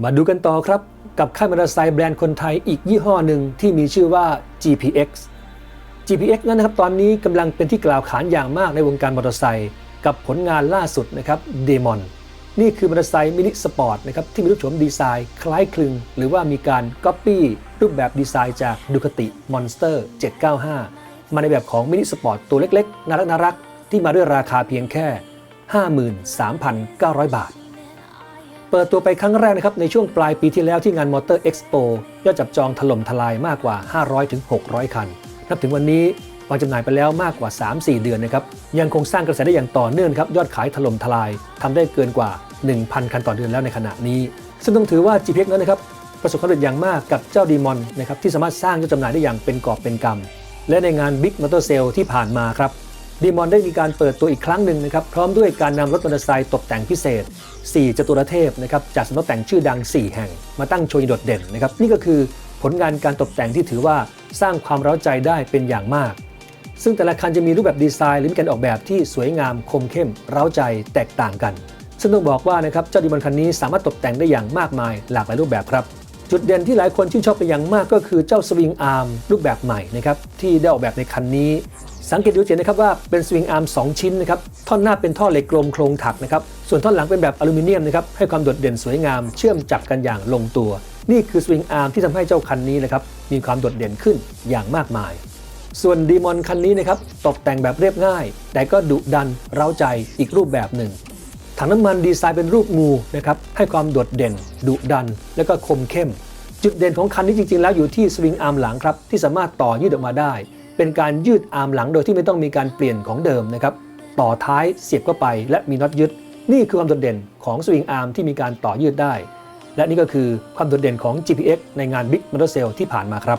มาดูกันต่อครับ กับค่ายมอเตอร์ไซค์แบรนด์คนไทยอีกยี่ห้อหนึ่งที่มีชื่อว่า GPX GPX นั้นนะครับตอนนี้กำลังเป็นที่กล่าวขานอย่างมากในวงการมอเตอร์ไซค์กับผลงานล่าสุดนะครับเดมอนนี่คือมอเตอร์ไซค์มินิสปอร์ตนะครับที่มีรูปโฉมดีไซน์คล้ายคลึง หรือว่ามีการก๊อปปี้รูปแบบดีไซน์จากดูคติ Monster 795 มาในแบบของมินิสปอร์ตตัวเล็กๆ น่ารักน่ารักๆที่มาด้วยราคาเพียงแค่ 53,900 บาท เปิดตัวไปครั้งแรกนะครับในช่วงปลายปีที่แล้วที่งานมอเตอร์เอ็กซ์โปยอดจับจองถล่มทลายมากกว่า 500-600 คัน นับถึงวันนี้วางจำหน่ายไปแล้วมากกว่า 3-4 เดือนนะครับ ยังคงสร้างกระแสได้อย่างต่อเนื่องครับ ยอดขายถล่มทลายทำได้เกินกว่า 1,000 คันต่อเดือนแล้วในขณะนี้ ซึ่งต้องถือว่า GPX นั้นนะครับ ประสบความสำเร็จอย่างมากกับเจ้าดีมอนนะครับที่สามารถสร้างยอดจำหน่ายได้อย่างเป็นกอบเป็นกำและในงาน Big Motor Sale ที่ผ่านมาครับ ดีมอนได้มีการเปิดตัวอีกครั้งหนึ่งนะครับ พร้อมด้วยการนำรถมอเตอร์ไซค์ตกแต่งพิเศษ 4 จตุรเทพนะครับจากสำนักแต่งชื่อดัง 4 แห่ง มาตั้งโชว์โดดเด่นนะครับ นี่ก็คือผลงานการตกแต่งที่ถือว่าสร้างความเร้าใจได้เป็นอย่างมาก ซึ่งแต่ละคันจะมีรูปแบบดีไซน์หรือการออกแบบที่สวยงามคมเข้ม เร้าใจแตกต่างกัน ซึ่งต้องบอกว่านะครับเจ้าดีมอนคันนี้สามารถตกแต่งได้อย่างมากมาย หลากหลายรูปแบบครับจุดเด่นที่หลายคนชื่นชอบเป็นอย่างมากก็คือเจ้าสวิงอาร์มรูปแบบใหม่นะครับที่ได้ออกแบบในคันนี้ สังเกตดูเห็นนะครับว่าเป็นสวิงอาร์ม2ชิ้นนะครับท่อนหน้าเป็นท่อเหล็กกลมโครงถักนะครับส่วนท่อนหลังเป็นแบบอลูมิเนียมนะครับให้ความโดดเด่นสวยงาม เชื่อมจับกันอย่างลงตัว นี่คือสวิงอาร์มที่ทำให้เจ้าคันนี้นะครับมีความโดดเด่นขึ้นอย่างมากมาย ส่วนดีมอนคันนี้นะครับตกแต่งแบบเรียบง่าย แต่ก็ดุดันเร้าใจอีกรูปแบบหนึ่งถังน้ำมันดีไซน์เป็นรูปงูนะครับให้ความโดดเด่น ดุดัน และก็คมเข้ม จุดเด่นของคันนี้จริง ๆ แล้วอยู่ที่สวิงอาร์มหลังครับที่สามารถต่อยืดออกมาได้ เป็นการยืดอาร์มหลังโดยที่ไม่ต้องมีการเปลี่ยนของเดิมนะครับ ต่อท้ายเสียบเข้าไปและมีน็อตยึด นี่คือความโดดเด่นของสวิงอาร์มที่มีการต่อยืดได้ และนี่ก็คือความโดดเด่นของ GPX ในงาน Big Motor Sale ที่ผ่านมาครับ